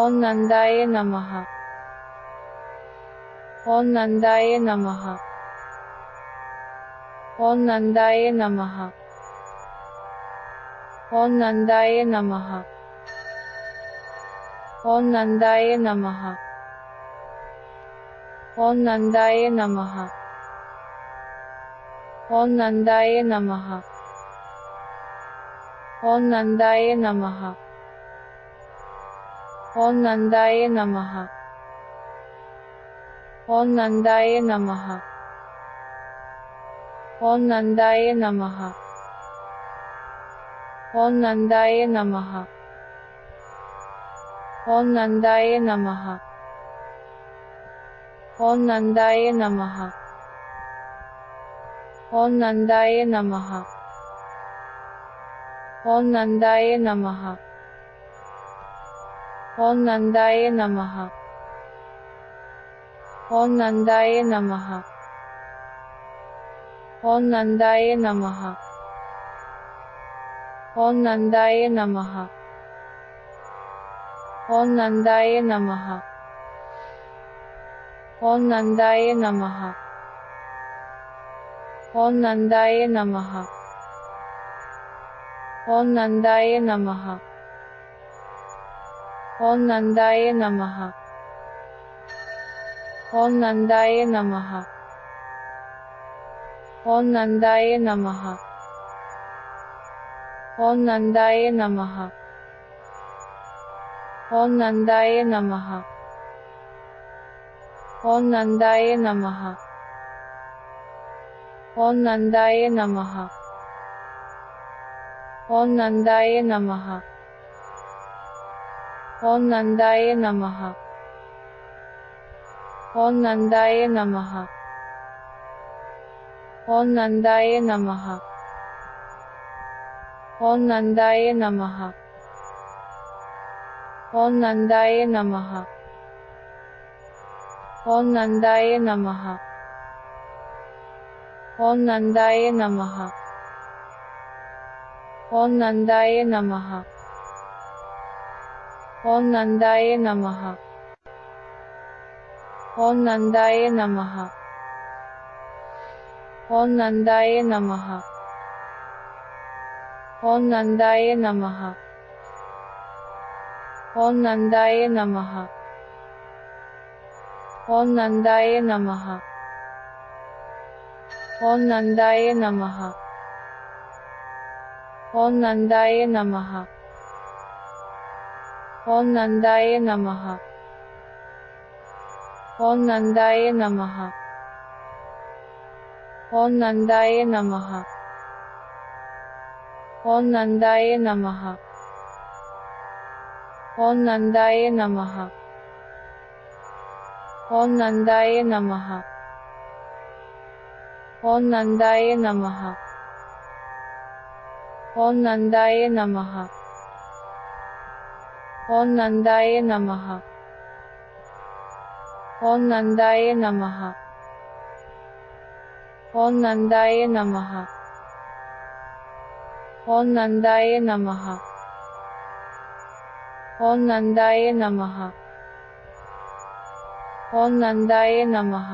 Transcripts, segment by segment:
ॐ नन्दाय नमः ॐ नन्दाय नमः ॐ नन्दाय नमः ॐ नन्दाय नमः ॐ नन्दाय नमः ॐ नन्दाय नमः ॐ नन्दाय नमः ॐ नन्दाय नमः ॐ नन्दाय नमः ॐ नन्दाय नमः ॐ नन्दाय नमः ॐ नन्दाय नमः ॐ नन्दाय नमः ॐ नन्दाय नमः ॐ नन्दाय नमः ॐ नन्दाय नमः ॐ नन्दाय नमः। ॐ नन्दाय नमः। ॐ नन्दाय नमः। ॐ नन्दाय नमः। ॐ नन्दाय नमः। ॐ नन्दाय नमः। ॐ नन्दाय नमः। ॐ नन्दाय नमः। ॐ नन्दाय नमः ॐ नन्दाय नमः ॐ नन्दाय नमः ॐ नन्दाय नमः ॐ नन्दाय नमः ॐ नन्दाय नमः ॐ नन्दाय नमः ॐ नन्दाय नमः ॐ नन्दाय नमः। ॐ नन्दाय नमः। ॐ नन्दाय नमः। ॐ नन्दाय नमः। ॐ नन्दाय नमः। ॐ नन्दाय नमः। ॐ नन्दाय नमः। ॐ नन्दाय नमः। ॐ नन्दाय नमः ॐ नन्दाय नमः ॐ नन्दाय नमः ॐ नन्दाय नमः ॐ नन्दाय नमः ॐ नन्दाय नमः ॐ नन्दाय नमः ॐ नन्दाय नमः ॐ नन्दाय नमः। ॐ नन्दाय नमः। ॐ नन्दाय नमः। ॐ नन्दाय नमः। ॐ नन्दाय नमः। ॐ नन्दाय नमः। ॐ नन्दाय नमः। ॐ नन्दाय नमः। ॐ नन्दाय नमः ॐ नन्दाय नमः ॐ नन्दाय नमः ॐ नन्दाय नमः ॐ नन्दाय नमः ॐ नन्दाय नमः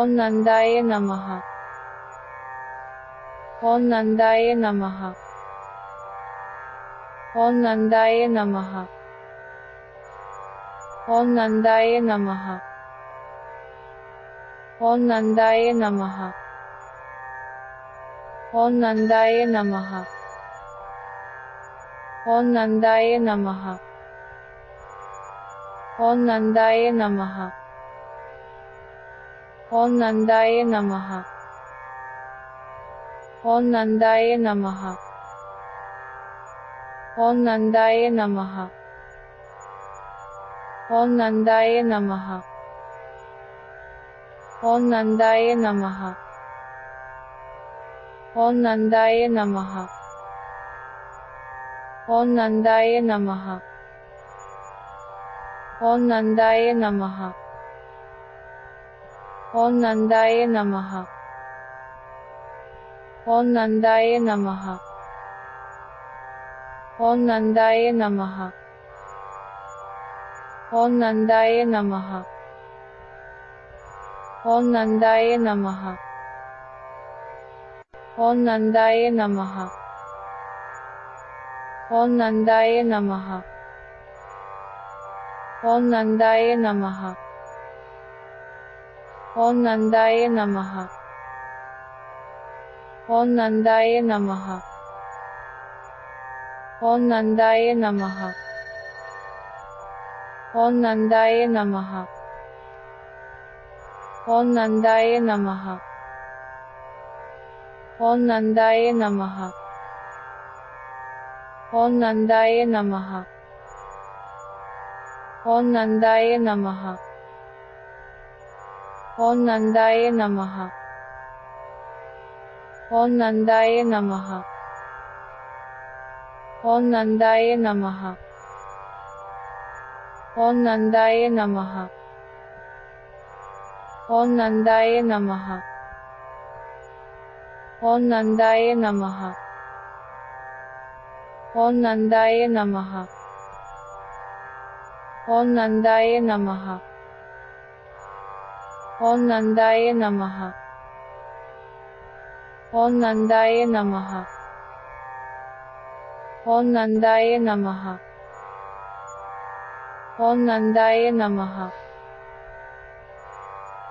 ॐ नन्दाय नमः ॐ नन्दाय नमः ॐ नन्दाय नमः ॐ नन्दाय नमः ॐ नन्दाय नमः ॐ नन्दाय नमः ॐ नन्दाय नमः ॐ नन्दाय नमः ॐ नन्दाय नमः ॐ नन्दाय नमः ॐ नन्दाय नमः ॐ नन्दाय नमः ॐ नन्दाय नमः ॐ नन्दाय नमः ॐ नन्दाय नमः ॐ नन्दाय नमः ॐ नन्दाय नमः ॐ नन्दाय नमः ॐ नन्दाय नमः ॐ नन्दाय नमः ॐ नन्दाय नमः ॐ नन्दाय नमः ॐ नन्दाय नमः ॐ नन्दाय नमः ॐ नन्दाय नमः ॐ नन्दाय नमः ॐ नन्दाय नमः ॐ नन्दाय नमः ॐ नन्दाय नमः ॐ नन्दाय नमः ॐ नन्दाय नमः ॐ नन्दाय नमः ॐ नन्दाय नमः ॐ नन्दाय नमः ॐ नन्दाय नमः ॐ नन्दाय नमः ॐ नन्दाय नमः ॐ नन्दाय नमः ॐ नन्दाय नमः ॐ नन्दाय नमः ॐ नन्दाय नमः ॐ नन्दाय नमः ॐ नन्दाय नमः ॐ नन्दाय नमः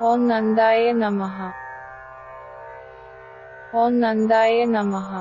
ॐ नन्दाय नमः ॐ नन्दाय नमः